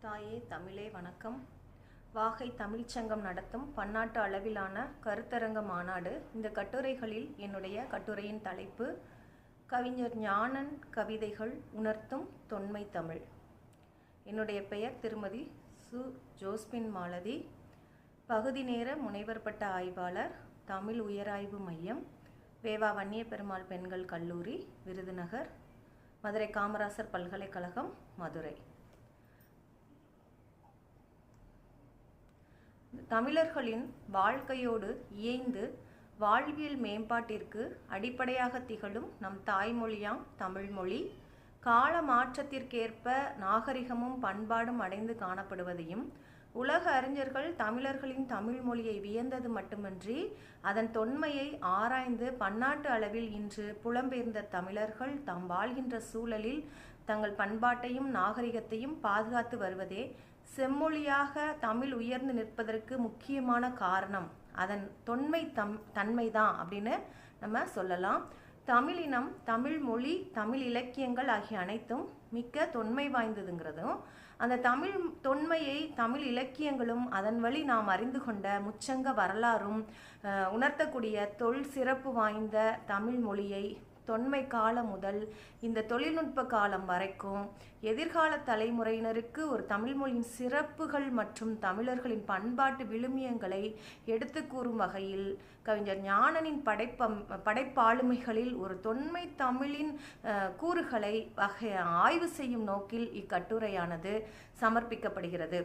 தாயே தமிழே வணக்கம். வாகை தமிழ்ச்சங்கம் நடத்தும் பன்னாட்டு அளவிலான கருத்தரங்க மாநாடு இந்த கட்டுரைகளில் என்னுடைய கட்டுரையின் தலைப்பு கவிஞர் ஞானன் கவிதைகள் உணர்த்தும் தொன்மை தமிழ் என்னுடைய பெயர் திருமதி சு. ஜோஸ்பின் மாலதி. பகுதி நேர முனைவர் பட்ட ஆய்வாளர் தமிழ் உயராய்வு மையம் வேவா வன்னிய பெருமாள் பெண்கள் கல்லூரி விருதுநகர் மதுரை காமராசர் பல்கலைக்கழகம் மதுரை. தமிழர்களின் வாழ்க்கையோடு இயைந்து வாழ்வியல் மேம்பாட்டிற்கு அடிப்படையாக திகழும் நம் தாய்மொழியாம் தமிழ்மொழி கால மாற்றத்திற்கேற்ப நாகரிகமும் பண்பாடும் அடைந்து காணப்படுவதையும் உலக அறிஞர்கள் தமிழர்களின் தமிழ் மொழியை வியந்தது மட்டுமின்றி அதன் தொன்மையை ஆராய்ந்து பன்னாட்டு அளவில் இன்று புலம்பெயர்ந்த தமிழர்கள் தாம் வாழ்கின்ற சூழலில் தங்கள் பண்பாட்டையும் நாகரிகத்தையும் பாதுகாத்து வருவதே செம்மொழியாக தமிழ் உயர்ந்து நிற்பதற்கு முக்கியமான காரணம் அதன் தொன்மை தம் தன்மைதான் அப்படின்னு நம்ம சொல்லலாம். தமிழினம் தமிழ் மொழி தமிழ் இலக்கியங்கள் ஆகிய அனைத்தும் மிக்க தொன்மை வாய்ந்ததுங்கிறதும் அந்த தமிழ் தொன்மையை தமிழ் இலக்கியங்களும் அதன் வழி நாம் அறிந்து கொண்ட முச்சங்க வரலாறும் உணர்த்தக்கூடிய தொல் சிறப்பு வாய்ந்த தமிழ் மொழியை தொன்மை காலம் முதல் இந்த தொழில்நுட்ப காலம் வரைக்கும் எதிர்கால தலைமுறையினருக்கு ஒரு தமிழ்மொழியின் சிறப்புகள் மற்றும் தமிழர்களின் பண்பாட்டு விழுமியங்களை எடுத்து கூறும் வகையில் கவிஞர் ஞானனின் படைப்பம் படைப்பாளுமைகளில் ஒரு தொன்மை தமிழின் கூறுகளை வகை ஆய்வு செய்யும் நோக்கில் இக்கட்டுரையானது சமர்ப்பிக்கப்படுகிறது.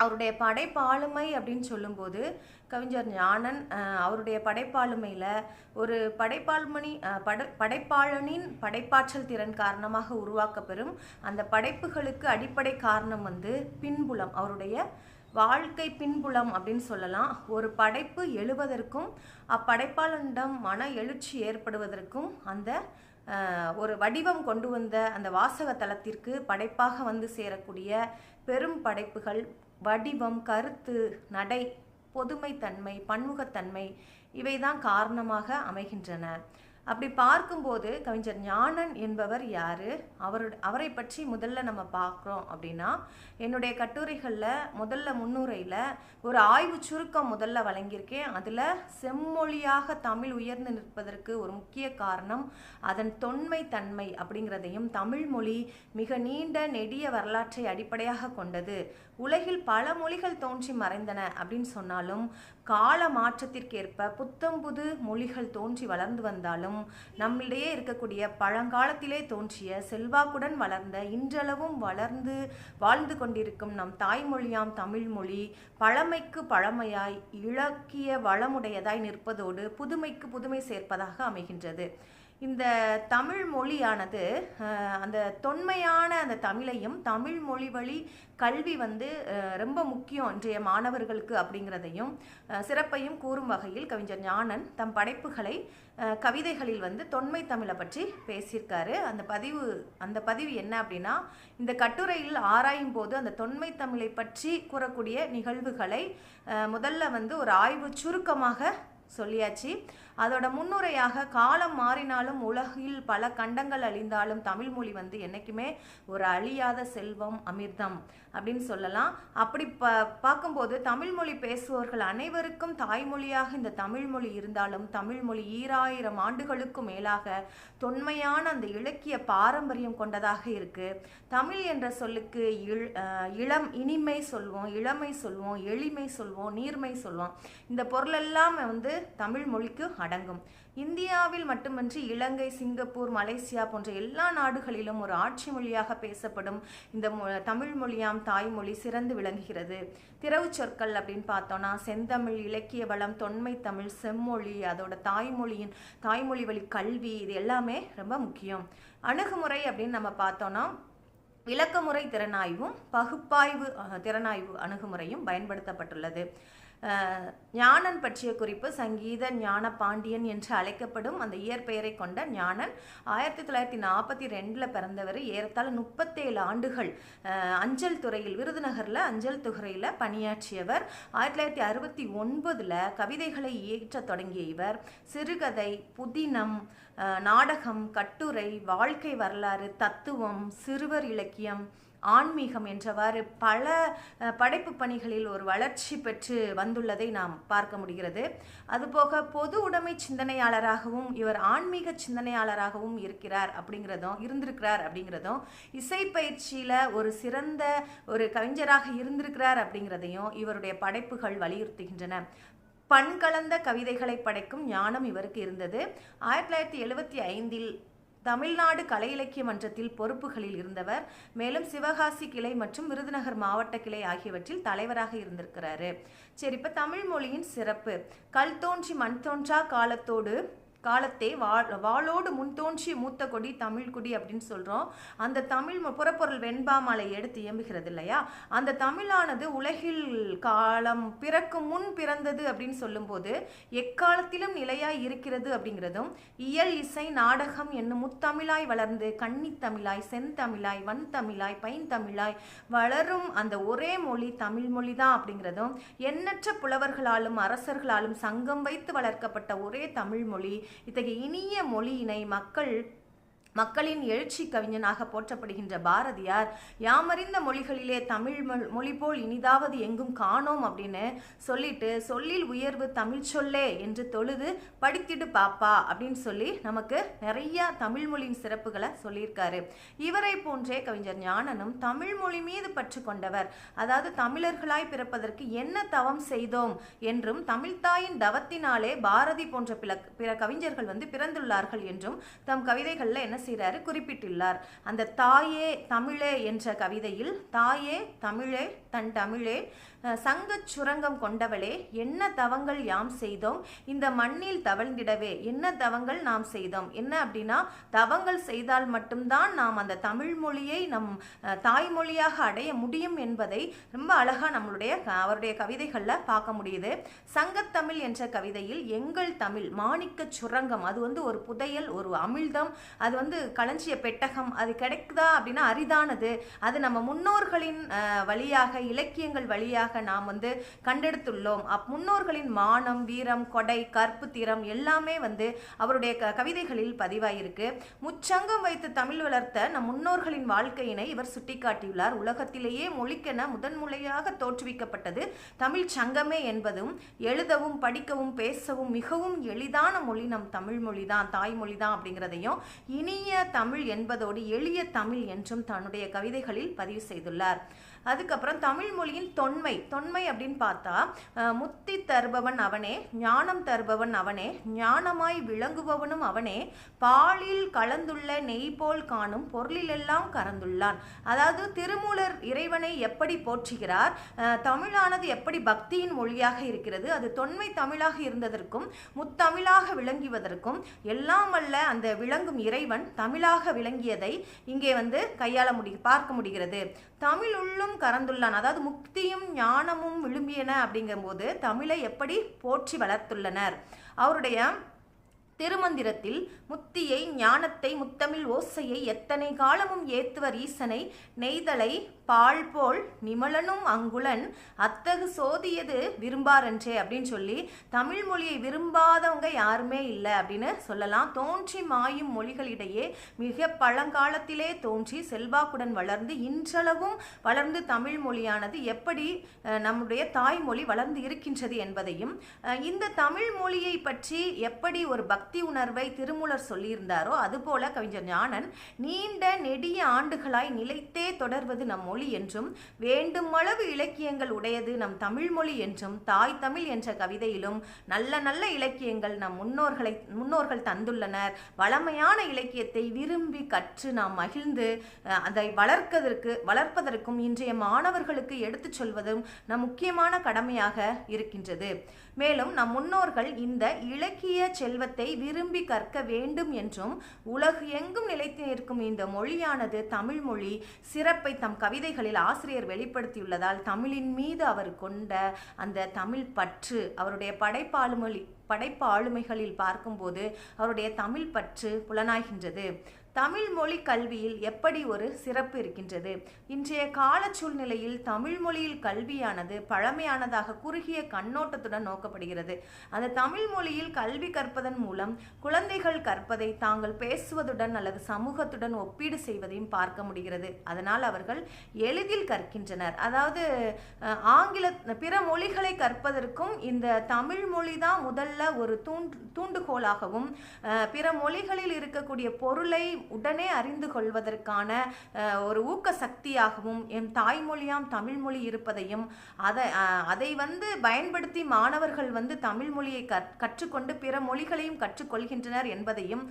அவருடைய படைப்பாளுமை அப்படின்னு சொல்லும்போது கவிஞர் ஞானன் அவருடைய படைப்பாளுமையில் ஒரு படைப்பாளுமணி பட படைப்பாளனின் படைப்பாற்றல் திறன் காரணமாக உருவாக்கப்பெறும் அந்த படைப்புகளுக்கு அடிப்படை காரணம் வந்து பின்புலம் அவருடைய வாழ்க்கை பின்புலம் அப்படின்னு சொல்லலாம். ஒரு படைப்பு எழுவதற்கும் அப்படைப்பாளனிடம் மன எழுச்சி ஏற்படுவதற்கும் அந்த ஒரு வடிவம் கொண்டு வந்த அந்த வாசக தளத்திற்கு படைப்பாக வந்து சேரக்கூடிய பெரும் படைப்புகள் வடிவம் கருத்து நடை பொதுமைத்தன்மை பன்முகத்தன்மை இவைதான் காரணமாக அமைகின்றன. அப்படி பார்க்கும்போது கவிஞர் ஞானன் என்பவர் யாரு? அவரோட அவரை பற்றி முதல்ல நம்ம பார்க்குறோம் அப்படின்னா என்னுடைய கட்டுரைகளில் முதல்ல முன்னுரையில் ஒரு ஆய்வு சுருக்கம் முதல்ல வழங்கியிருக்கேன். அதில் செம்மொழியாக தமிழ் உயர்ந்து நிற்பதற்கு ஒரு முக்கிய காரணம் அதன் தொன்மை தன்மை அப்படிங்கிறதையும் தமிழ் மொழி மிக நீண்ட நெடிய வரலாற்றை அடிப்படையாக கொண்டது. உலகில் பல மொழிகள் தோன்றி மறைந்தன அப்படின்னு சொன்னாலும் கால மாற்றத்திற்கேற்ப புத்தம் புது மொழிகள் தோன்றி வளர்ந்து வந்தாலும் நம்மிடையே இருக்கக்கூடிய பழங்காலத்திலே தோன்றிய செல்வாக்குடன் வளர்ந்த இன்றளவும் வளர்ந்து வாழ்ந்து கொண்டிருக்கும் நம் தாய்மொழியாம் தமிழ்மொழி பழமைக்கு பழமையாய் இலக்கிய வளமுடையதாய் நிற்பதோடு புதுமைக்கு புதுமை சேர்ப்பதாக அமைகின்றது. இந்த தமிழ் மொழியானது அந்த தொன்மையான அந்த தமிழையும் தமிழ் மொழி வழி கல்வி வந்து ரொம்ப முக்கியம் இன்றைய மாணவர்களுக்கு அப்படிங்கிறதையும் சிறப்பையும் கூறும் வகையில் கவிஞர் ஞானன் தம் படைப்புகளை கவிதைகளில் வந்து தொன்மை தமிழை பற்றி பேசியிருக்காரு. அந்த பதிவு அந்த பதிவு என்ன அப்படின்னா இந்த கட்டுரையில் ஆராயும் போது அந்த தொன்மை தமிழை பற்றி கூறக்கூடிய நிகழ்வுகளை முதல்ல வந்து ஒரு ஆய்வு சுருக்கமாக சொல்லியாச்சு. அதோட முன்னுரையாக காலம் மாறினாலும் உலகில் பல கண்டங்கள் அழிந்தாலும் தமிழ் மொழி வந்து என்றைக்குமே ஒரு அழியாத செல்வம் அமிர்தம் அப்படின்னு சொல்லலாம். அப்படி ப பார்க்கும்போது தமிழ் மொழி பேசுவோர்கள் அனைவருக்கும் தாய்மொழியாக இந்த தமிழ் மொழி இருந்தாலும் தமிழ் மொழி ஈராயிரம் ஆண்டுகளுக்கும் மேலாக தொன்மையான அந்த இலக்கிய பாரம்பரியம் கொண்டதாக இருக்குது தமிழ் என்ற சொல்லுக்கு இள் இளம் இனிமை சொல்வோம் இளமை சொல்வோம் எளிமை சொல்வோம் நீர்மை சொல்வோம். இந்த பொருளெல்லாம் வந்து தமிழ் மொழிக்கு அடங்கும். இந்தியாவில் மட்டுமின்றி இலங்கை சிங்கப்பூர் மலேசியா போன்ற எல்லா நாடுகளிலும் ஒரு ஆட்சி மொழியாக பேசப்படும் இந்த மொ- தமிழ் மொழியாம் தாய்மொழி சிறந்து விளங்குகிறது. திறவு சொற்கள் அப்படின்னு பார்த்தோம்னா செந்தமிழ் இலக்கிய வளம் தொன்மை தமிழ் செம்மொழி அதோட தாய்மொழியின் தாய்மொழி வழி கல்வி இது எல்லாமே ரொம்ப முக்கியம். அணுகுமுறை அப்படின்னு நம்ம பார்த்தோம்னா விளக்கமுறை திறனாய்வும் பகுப்பாய்வு திறனாய்வு அணுகுமுறையும் பயன்படுத்தப்பட்டுள்ளது. ஞானன் பற்றிய குறிப்பு சங்கீத ஞான பாண்டியன் என்று அழைக்கப்படும் அந்த இயற்பெயரை கொண்ட ஞானன் ஆயிரத்தி தொள்ளாயிரத்தி நாற்பத்தி ரெண்டில் பிறந்தவர். ஏறத்தாழ முப்பத்தேழு ஆண்டுகள் அஞ்சல் துறையில் விருதுநகரில் அஞ்சல் துறையில் பணியாற்றியவர். ஆயிரத்தி தொள்ளாயிரத்தி அறுபத்தி ஒன்பதில் கவிதைகளை இயற்ற தொடங்கிய இவர். சிறுகதை புதினம் நாடகம் கட்டுரை வாழ்க்கை வரலாறு தத்துவம் சிறுவர் இலக்கியம் ஆன்மீகம் என்றவாறு பல படைப்பு பணிகளில் ஒரு வளர்ச்சி பெற்று வந்துள்ளதை நாம் பார்க்க முடிகிறது. அதுபோக பொது உடைமை சிந்தனையாளராகவும் இவர் ஆன்மீக சிந்தனையாளராகவும் இருக்கிறார் அப்படிங்கிறதும் இருந்திருக்கிறார் அப்படிங்கிறதும் இசை பயிற்சியில் ஒரு சிறந்த ஒரு கவிஞராக இருந்திருக்கிறார் அப்படிங்கிறதையும் இவருடைய படைப்புகள் வலியுறுத்துகின்றன. பண் கலந்த கவிதைகளை படைக்கும் ஞானம் இவருக்கு இருந்தது. ஆயிரத்தி தொள்ளாயிரத்தி எழுபத்தி ஐந்தில் தமிழ்நாடு கலை இலக்கிய மன்றத்தில் பொறுப்புகளில் இருந்தவர் மேலும் சிவகாசி கிளை மற்றும் விருதுநகர் மாவட்ட கிளை ஆகியவற்றில் தலைவராக இருந்திருக்கிறாரு. சரி இப்போ தமிழ் மொழியின் சிறப்பு. கல் தோன்றி மண் தோன்றா காலத்தோடு காலத்தே வா வாளோடு முன் தோன்றிய மூத்த கொடி தமிழ் குடி அப்படின்னு சொல்கிறோம் அந்த தமிழ் புறப்பொருள் வெண்பாமலை எடுத்து இயம்புகிறது இல்லையா? அந்த தமிழானது உலகில் காலம் பிறக்கும் முன் பிறந்தது அப்படின்னு சொல்லும்போது எக்காலத்திலும் நிலையாய் இருக்கிறது அப்படிங்கிறதும் இயல் இசை நாடகம் என்னும் முத்தமிழாய் வளர்ந்து கன்னித்தமிழாய் செந்தமிழாய் வன்தமிழாய் பைந்தமிழாய் வளரும் அந்த ஒரே மொழி தமிழ் மொழி தான் அப்படிங்கிறதும் எண்ணற்ற புலவர்களாலும் அரசர்களாலும் சங்கம் வைத்து வளர்க்கப்பட்ட ஒரே தமிழ் மொழி இத்தகைய இனிய மொழியினை மக்கள் மக்களின் எழுச்சி கவிஞனாக போற்றப்படுகின்ற பாரதியார் யாமறிந்த மொழிகளிலே தமிழ் மொழி போல் இனிதாவது எங்கும் காணோம் அப்படின்னு சொல்லிட்டு சொல்லில் உயர்வு தமிழ் சொல்லே என்று தொழுது படித்திடு பாப்பா அப்படின்னு சொல்லி நமக்கு நிறைய தமிழ் மொழியின் சிறப்புகளை சொல்லியிருக்காரு. இவரை போன்றே கவிஞர் ஞானனும் தமிழ் மொழி மீது பற்று கொண்டவர். அதாவது தமிழர்களாய் பிறப்பதற்கு என்ன தவம் செய்தோம் என்றும் தமிழ்தாயின் தவத்தினாலே பாரதி போன்ற பிற பிற கவிஞர்கள் வந்து பிறந்துள்ளார்கள் என்றும் தம் கவிதைகளில் என்ன செய்கிறாரு குறிப்பிட்டுள்ளார். அந்த தாயே தமிழே என்ற கவிதையில் தாயே தமிழே தன் தமிழே சங்கச் சுரங்கம் கொண்டவளே என்ன தவங்கள் யாம் செய்தோம்? இந்த மண்ணில் தவழ்ந்திடவே என்ன தவங்கள் நாம் செய்தோம்? என்ன அப்படின்னா தவங்கள் செய்தால் மட்டும்தான் நாம் அந்த தமிழ் மொழியை நம் தாய்மொழியாக அடைய முடியும் என்பதை ரொம்ப அழகாக நம்மளுடைய க- அவருடைய கவிதைகளில் பார்க்க முடியுது. சங்கத்தமிழ் என்ற கவிதையில் எங்கள் தமிழ் மாணிக்கச் சுரங்கம் அது வந்து ஒரு புதையல் ஒரு அமிழ்தம் அது வந்து களஞ்சிய பெட்டகம் அது கிடைக்குதா அப்படின்னா அரிதானது. அது நம்ம முன்னோர்களின் வழியாக இலக்கியங்கள் வழியாக நாம் வந்து கண்டெடுத்துள்ளோம். அப் முன்னோர்களின் மானம் வீரம் கொடை கற்பு திறம் எல்லாமே வந்து அவருடைய க கவிதைகளில் பதிவாயிருக்கு. முச்சங்கம் வைத்து தமிழ் வளர்த்த நம் முன்னோர்களின் வாழ்க்கையினை இவர் சுட்டிக்காட்டியுள்ளார். உலகத்திலேயே மொழிக்கென முதன்முறையாக தோற்றுவிக்கப்பட்டது தமிழ் சங்கமே என்பதும் எழுதவும் படிக்கவும் பேசவும் மிகவும் எளிதான மொழி நம் தமிழ் மொழி தான் தாய்மொழி தான் அப்படிங்கிறதையும் இனிய தமிழ் என்பதோடு எளிய தமிழ் என்றும் தன்னுடைய கவிதைகளில் பதிவு செய்துள்ளார். அதுக்கப்புறம் தமிழ் மொழியின் தொன்மை தொன்மை அப்படின்னு பார்த்தா முத்தி தருபவன் அவனே ஞானம் தருபவன் அவனே ஞானமாய் விளங்குபவனும் அவனே பாலில் கலந்துள்ள நெய் போல் காணும் பொருளிலெல்லாம் கறந்துள்ளான். அதாவது திருமூலர் இறைவனை எப்படி போற்றுகிறார் தமிழானது எப்படி பக்தியின் மொழியாக இருக்கிறது அது தொன்மை தமிழாக இருந்ததற்கும் முத்தமிழாக விளங்குவதற்கும் எல்லாம் வல்ல அந்த விளங்கும் இறைவன் தமிழாக விளங்கியதை இங்கே வந்து கையாள முடி பார்க்க முடிகிறது. தமிழ் உள்ளும் கறந்துள்ளான். அதாவது முக்தியும் ஞானமும் விழும்பியன அப்படிங்கும்போது தமிழை எப்படி போற்றி வளர்த்துள்ளனர்? அவருடைய திருமந்திரத்தில் முத்தியை ஞானத்தை முத்தமிழ் ஓசையை எத்தனை காலமும் ஏத்துவர் ஈசனை? நெய்தலை பால் போல் நிமலனும் அங்குலன் அத்தகு சோதியது விரும்பாரன்றே அப்படின்னு சொல்லி தமிழ் மொழியை விரும்பாதவங்க யாருமே இல்லை அப்படின்னு சொல்லலாம். தோன்றி மாயும் மொழிகளிடையே மிக பழங்காலத்திலே தோன்றி செல்வாக்குடன் வளர்ந்து இன்றளவும் வளர்ந்து தமிழ் மொழியானது எப்படி நம்முடைய தாய்மொழி வளர்ந்து இருக்கின்றது என்பதையும் இந்த தமிழ் மொழியை பற்றி எப்படி ஒரு பக்தி பக்தி உணர்வை திருமூலர் சொல்லியிருந்தாரோ அதுபோல கவிஞர் ஞானன் நீண்ட நெடிய ஆண்டுகளாய் நிலைத்தே தொடர்வது நம் மொழி என்றும் வேண்டுமளவு இலக்கியங்கள் உடையது நம் தமிழ் மொழி என்றும் தாய் தமிழ் என்ற கவிதையிலும் நல்ல நல்ல இலக்கியங்கள் நம் முன்னோர்களை முன்னோர்கள் தந்துள்ளனர். வளமையான இலக்கியத்தை விரும்பி கற்று நாம் மகிழ்ந்து அதை வளர்ப்பதற்கு வளர்ப்பதற்கும் இன்றைய மாணவர்களுக்கு எடுத்துச் சொல்வதும் நம் முக்கியமான கடமையாக இருக்கின்றது. மேலும் நம் முன்னோர்கள் இந்த இலக்கிய செல்வத்தை விரும்பி கற்க வேண்டும் என்றும் உலகு எங்கும் நிலைத்து நிற்கும் இந்த மொழியானது தமிழ் மொழி சிறப்பை தம் கவிதைகளில் ஆசிரியர் வெளிப்படுத்தியுள்ளதால் தமிழின் மீது அவர் கொண்ட அந்த தமிழ் பற்று அவருடைய படைப்பாளுமொழி படைப்பு ஆளுமைகளில் பார்க்கும்போது அவருடைய தமிழ் பற்று புலனாகின்றது தமிழ் மொழி கல்வியில் எப்படி ஒரு சிறப்பு இருக்கின்றது? இன்றைய கால சூழ்நிலையில் தமிழ் மொழியில் கல்வியானது பழமையானதாக குறுகிய கண்ணோட்டத்துடன் நோக்கப்படுகிறது. அந்த தமிழ் மொழியில் கல்வி கற்பதன் மூலம் குழந்தைகள் கற்பதை தாங்கள் பேசுவதுடன் அல்லது சமூகத்துடன் ஒப்பீடு செய்வதையும் பார்க்க முடிகிறது. அதனால் அவர்கள் எளிதில் கற்கின்றனர். அதாவது ஆங்கில பிற மொழிகளை கற்பதற்கும் இந்த தமிழ் மொழி தான் முதல்ல ஒரு தூண்டு தூண்டுகோலாகவும் பிற மொழிகளில் இருக்கக்கூடிய பொருளை உடனே அறிந்து கொள்வதற்கான ஒரு ஊக்க சக்தியாகவும் என் தாய்மொழியாம் தமிழ்மொழி இருப்பதையும் அதை அதை வந்து பயன்படுத்தி மாணவர்கள் வந்து தமிழ் மொழியை கற் கற்றுக்கொண்டு பிற மொழிகளையும் கற்றுக்கொள்கின்றனர் என்பதையும்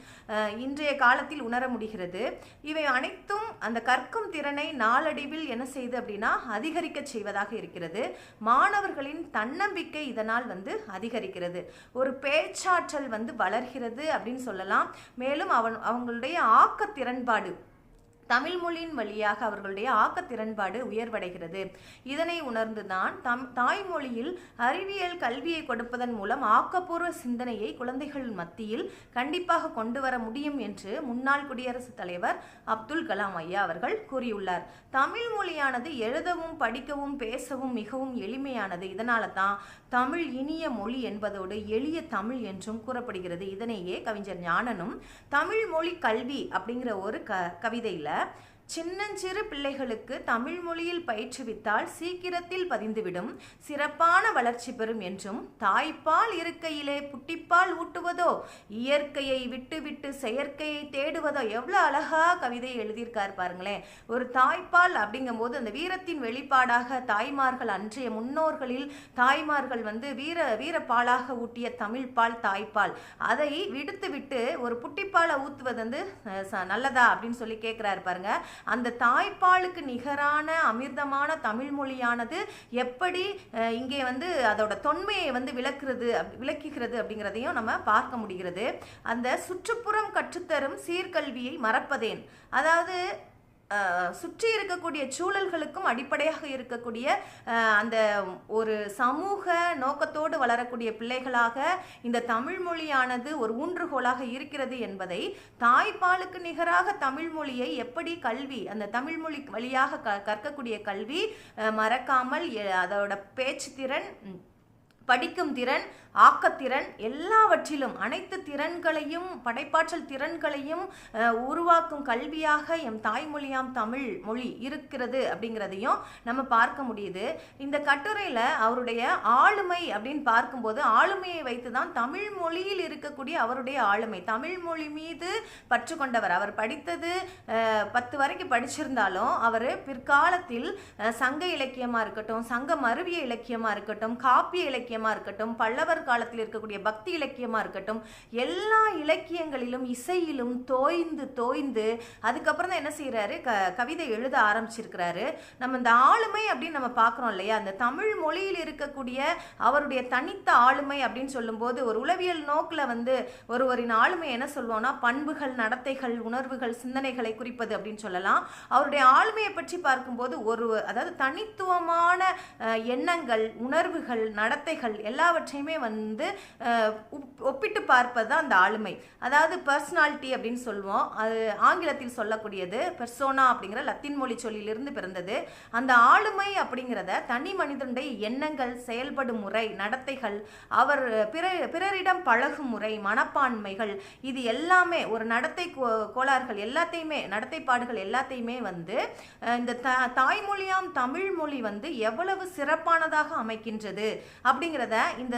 இன்றைய காலத்தில் உணர முடிகிறது. இவை அனைத்தும் அந்த கற்கும் திறனை நாளடைவில் என்ன செய்து அப்படின்னா அதிகரிக்க செய்வதாக இருக்கிறது. மாணவர்களின் தன்னம்பிக்கை இதனால் வந்து அதிகரிக்கிறது. ஒரு பேச்சாற்றல் வந்து வளர்கிறது அப்படின்னு சொல்லலாம். மேலும் அவன் அவங்களுடைய ஆக்க திறன்பாடு தமிழ் மொழியின் வழியாக அவர்களுடைய ஆக்கத்திறன்பாடு உயர்வடைகிறது. இதனை உணர்ந்துதான் தம் தாய்மொழியில் அறிவியல் கல்வியை கொடுப்பதன் மூலம் ஆக்கப்பூர்வ சிந்தனையை குழந்தைகள் மத்தியில் கண்டிப்பாக கொண்டு வர முடியும் என்று முன்னாள் குடியரசுத் தலைவர் அப்துல் கலாம் ஐயா அவர்கள் கூறியுள்ளார். தமிழ் மொழியானது எழுதவும் படிக்கவும் பேசவும் மிகவும் எளிமையானது. இதனால தான் தமிழ் இனிய மொழி என்பதோடு எளிய தமிழ் என்றும் கூறப்படுகிறது. இதனையே கவிஞர் ஞானனும் தமிழ் மொழி கல்வி அப்படிங்கிற ஒரு க கவிதையில் né? சின்னஞ்சிறு பிள்ளைகளுக்கு தமிழ் மொழியில் பயிற்றுவித்தால் சீக்கிரத்தில் பதிந்துவிடும். சிறப்பான வளர்ச்சி பெறும் என்றும் தாய்ப்பால் இருக்கையிலே புட்டிப்பால் ஊட்டுவதோ இயற்கையை விட்டுவிட்டு செயற்கையை தேடுவதோ எவ்வளோ அழகா கவிதை எழுதியிருக்கார் பாருங்களேன். ஒரு தாய்ப்பால் அப்படிங்கும்போது அந்த வீரத்தின் வெளிப்பாடாக தாய்மார்கள் அன்றைய முன்னோர்களில் தாய்மார்கள் வந்து வீர வீரப்பாலாக ஊட்டிய தமிழ்பால் தாய்ப்பால். அதை விடுத்து விட்டு ஒரு புட்டிப்பாலை ஊத்துவது வந்து ச- நல்லதா அப்படின்னு சொல்லி கேட்குறாரு பாருங்க. அந்த தாய்ப்பாலுக்கு நிகரான அமிர்தமான தமிழ் மொழியானது எப்படி இங்கே வந்து அதோட தொன்மையை வந்து விளக்குறது அப்- விளக்குகிறது அப்படிங்கிறதையும் நம்ம பார்க்க முடிகிறது. அந்த சுற்றுப்புறம் கற்றுத்தரும் சீர்கல்வியை மறப்பதேன். அதாவது சுற்றி இருக்கக்கூடிய சூழல்களுக்கும் அடிப்படையாக இருக்கக்கூடிய அந்த ஒரு சமூக நோக்கத்தோடு வளரக்கூடிய பிள்ளைகளாக இந்த தமிழ் மொழியானது ஒரு ஊன்றுகோலாக இருக்கிறது என்பதை தாய்ப்பாலுக்கு நிகராக தமிழ் மொழியை எப்படி கல்வி அந்த தமிழ் மொழி வழியாக க கற்கக்கூடிய கல்வி மறக்காமல் அதோட பேச்சு திறன் படிக்கும் திறன் ஆக்கத்திறன் எல்லாவற்றிலும் அனைத்து திறன்களையும் படைப்பாற்றல் திறன்களையும் உருவாக்கும் கல்வியாக எம் தாய்மொழியாம் தமிழ் மொழி இருக்கிறது அப்படிங்கிறதையும் நம்ம பார்க்க முடியுது. இந்த கட்டுரையில் அவருடைய ஆளுமை அப்படின்னு பார்க்கும்போது ஆளுமையை வைத்து தான் தமிழ் மொழியில் இருக்கக்கூடிய அவருடைய ஆளுமை. தமிழ் மொழி மீது பற்று கொண்டவர். அவர் படித்தது பத்து வரைக்கும் படிச்சிருந்தாலும் அவர் பிற்காலத்தில் சங்க இலக்கியமாக இருக்கட்டும் சங்க மருவிய இலக்கியமாக இருக்கட்டும் காப்பிய இலக்கியம் இலக்கியமாக இருக்கட்டும் பல்லவர் காலத்தில் இருக்கக்கூடிய பக்தி இலக்கியமாக இருக்கட்டும் எல்லா இலக்கியங்களிலும் இசையிலும் தோய்ந்து தோய்ந்து அதுக்கப்புறம் தான் என்ன செய்கிறாரு க கவிதை எழுத ஆரம்பிச்சிருக்கிறாரு. நம்ம இந்த ஆளுமை அப்படின்னு நம்ம பார்க்குறோம் இல்லையா? அந்த தமிழ் மொழியில் இருக்கக்கூடிய அவருடைய தனித்த ஆளுமை அப்படின்னு சொல்லும்போது ஒரு உளவியல் நோக்கில் வந்து ஒருவரின் ஆளுமை என்ன சொல்லுவோம்னா பண்புகள் நடத்தைகள் உணர்வுகள் சிந்தனைகளை குறிப்பது அப்படின்னு சொல்லலாம். அவருடைய ஆளுமையை பற்றி பார்க்கும்போது ஒரு அதாவது தனித்துவமான எண்ணங்கள் உணர்வுகள் நடத்தைகள் எல்லாவற்றையுமே வந்து ஒப்பிட்டு பார்ப்பது தான் அந்த ஆளுமை. அதாவது பர்சனாலிட்டி அப்படின்னு சொல்லுவோம். அது ஆங்கிலத்தில் சொல்லக்கூடியது பெர்சோனா அப்படிங்கிற லத்தீன் மொழி சொல்லிலிருந்து பிறந்தது. அந்த ஆளுமை அப்படிங்கிறத தனி மனிதனுடைய எண்ணங்கள் செயல்படும் முறை நடத்தைகள் அவர் பிற பிறரிடம் பழகும் முறை மனப்பான்மைகள் இது எல்லாமே ஒரு நடத்தை கோ- கோளாறுகள் எல்லாத்தையுமே நடத்தைப்பாடுகள் எல்லாத்தையுமே வந்து இந்த த தாய்மொழியாம் தமிழ் மொழி வந்து எவ்வளவு சிறப்பானதாக அமைக்கின்றது அப்படிங்கிறத இந்த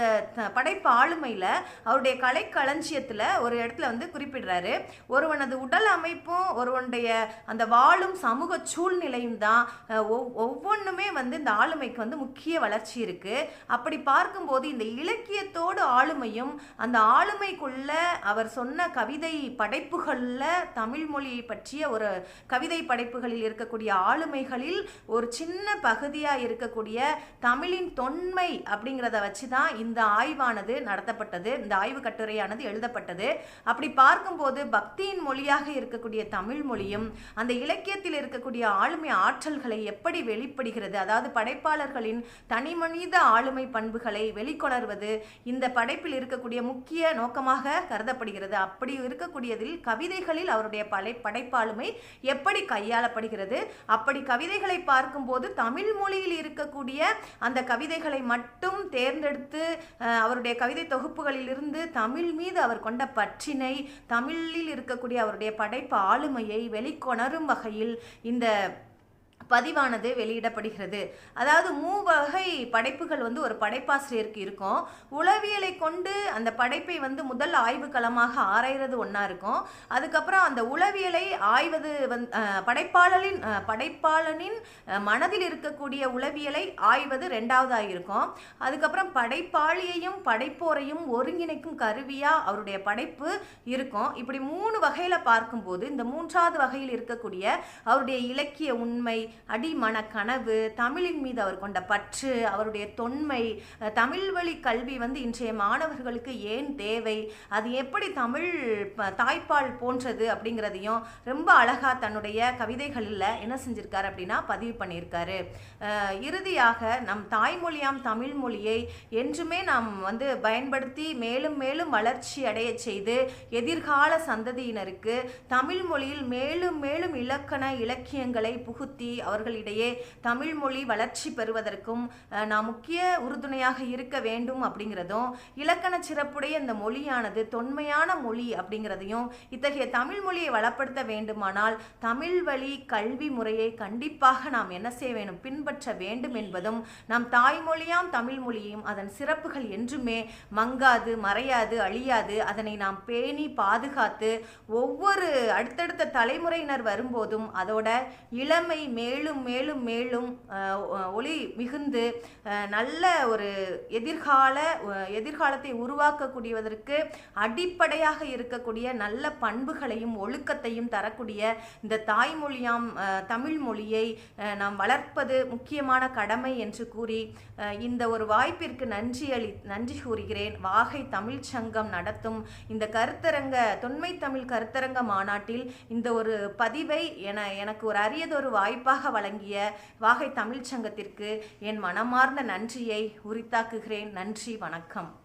படைப்பு ஆளுமையில் அவருடைய கலைக்களஞ்சியத்தில் ஒரு இடத்துல வந்து குறிப்பிடுறாரு. ஒருவனது உடல் அமைப்பும் ஒருவனுடைய அந்த வாழும் சமூக சூழ்நிலையும் தான் ஒவ்- ஒவ்வொன்றுமே வந்து இந்த ஆளுமைக்கு வந்து முக்கிய வளர்ச்சி இருக்குது அப்படி பார்க்கும்போது இந்த இலக்கியத்தோடு ஆளுமையும் அந்த ஆளுமைக்குள்ள அவர் சொன்ன கவிதை படைப்புகளில் தமிழ் மொழியை பற்றிய ஒரு கவிதை படைப்புகளில் இருக்கக்கூடிய ஆளுமைகளில் ஒரு சின்ன பகுதியாக இருக்கக்கூடிய தமிழின் தொன்மை அப்படிங்கிறத வச்சு தான் இந்த ஆய்வானது நடத்தப்பட்டது இந்த ஆய்வு கட்டுரையானது எழுதப்பட்டது. அப்படி பார்க்கும்போது பக்தியின் மொழியாக இருக்கக்கூடிய தமிழ் மொழியும் அந்த இலக்கியத்தில் இருக்கக்கூடிய ஆளுமை ஆற்றல்களை எப்படி வெளிப்படுகிறது? அதாவது படைப்பாளர்களின் தனிமனித ஆளுமை பண்புகளை வெளிக்கொணர்வது இந்த படைப்பில் இருக்கக்கூடிய முக்கிய நோக்கமாக கருதப்படுகிறது. அப்படி இருக்கக்கூடியதில் கவிதைகளில் அவருடைய படை படைப்பாளுமை எப்படி கையாளப்படுகிறது? அப்படி கவிதைகளை பார்க்கும்போது தமிழ் மொழியில் இருக்கக்கூடிய அந்த கவிதைகளை மட்டும் தேர்ந்தெடுத்து அவருடைய கவிதை தொகுப்புகளிலிருந்து தமிழ் மீது அவர் கொண்ட பற்றினை தமிழில் இருக்கக்கூடிய அவருடைய படைப்பு ஆளுமையை வெளிக்கொணரும் வகையில் இந்த பதிவானது வெளியிடப்படுகிறது. அதாவது மூவகை படைப்புகள் வந்து ஒரு படைப்பாசிரியருக்கு இருக்கும். உளவியலை கொண்டு அந்த படைப்பை வந்து முதல் ஆய்வு களமாக ஆராய்றது ஒன்றா இருக்கும். அதுக்கப்புறம் அந்த உளவியலை ஆய்வது வந் படைப்பாளரின் படைப்பாளனின் மனதில் இருக்கக்கூடிய உளவியலை ஆய்வது ரெண்டாவதாக இருக்கும். அதுக்கப்புறம் படைப்பாளியையும் படைப்போரையும் ஒருங்கிணைக்கும் கருவியாக அவருடைய படைப்பு இருக்கும். இப்படி மூணு வகையில் பார்க்கும்போது இந்த மூன்றாவது வகையில் இருக்கக்கூடிய அவருடைய இலக்கிய உண்மை அடிமன கனவு தமிழின் மீது அவர் கொண்ட பற்று அவருடைய தொன்மை தமிழ் வழி கல்வி வந்து இன்றைய மாணவர்களுக்கு ஏன் தேவை? அது எப்படி தமிழ் தாய்ப்பால் போன்றது அப்படிங்கிறதையும் ரொம்ப அழகா தன்னுடைய கவிதைகளில் என்ன செஞ்சிருக்காரு அப்படின்னா பதிவு பண்ணியிருக்காரு. இறுதியாக நம் தாய்மொழியாம் தமிழ் மொழியை என்றுமே நாம் வந்து பயன்படுத்தி மேலும் மேலும் வளர்ச்சி அடைய செய்து எதிர்கால சந்ததியினருக்கு தமிழ் மொழியில் மேலும் மேலும் இலக்கண இலக்கியங்களை புகுத்தி அவர்களிடையே தமிழ் மொழி வளர்ச்சி பெறுவதற்கும் நாம் முக்கிய உறுதுணையாக இருக்க வேண்டும் அப்படிங்கிறதும் இலக்கண சிறப்புடைய இந்த மொழியானது தொன்மையான மொழி அப்படிங்கிறதையும் இத்தகைய தமிழ் மொழியை வளப்படுத்த வேண்டுமானால் தமிழ் வழி கல்வி முறையை கண்டிப்பாக நாம் என்ன செய்ய வேண்டும் பின்பற்ற வேண்டும் என்பதும் நம் தாய்மொழியாம் தமிழ் மொழியும் அதன் சிறப்புகள் என்றுமே மங்காது மறையாது அழியாது அதனை நாம் பேணி பாதுகாத்து ஒவ்வொரு அடுத்தடுத்த தலைமுறையினர் வரும்போதும் அதோட இளமை மேலும் மேலும் மேலும் ஒளி மிகுந்து நல்ல ஒரு எதிர்கால எதிர்காலத்தை உருவாக்கக்கூடியதற்கு அடிப்படையாக இருக்கக்கூடிய நல்ல பண்புகளையும் ஒழுக்கத்தையும் தரக்கூடிய இந்த தாய்மொழியாம் தமிழ் மொழியை நாம் வளர்ப்பது முக்கியமான கடமை என்று கூறி இந்த ஒரு வாய்ப்பிற்கு நன்றி அளி நன்றி கூறுகிறேன். வாகை தமிழ்ச் சங்கம் நடத்தும் இந்த கருத்தரங்க தொன்மை தமிழ் கருத்தரங்க மாநாட்டில் இந்த ஒரு பதிவை என எனக்கு ஒரு அரியதொரு வாய்ப்பாக வழங்கிய வாகை தமிழ்ச் சங்கத்திற்கு என் மனமார்ந்த நன்றியை உரித்தாக்குகிறேன். நன்றி வணக்கம்.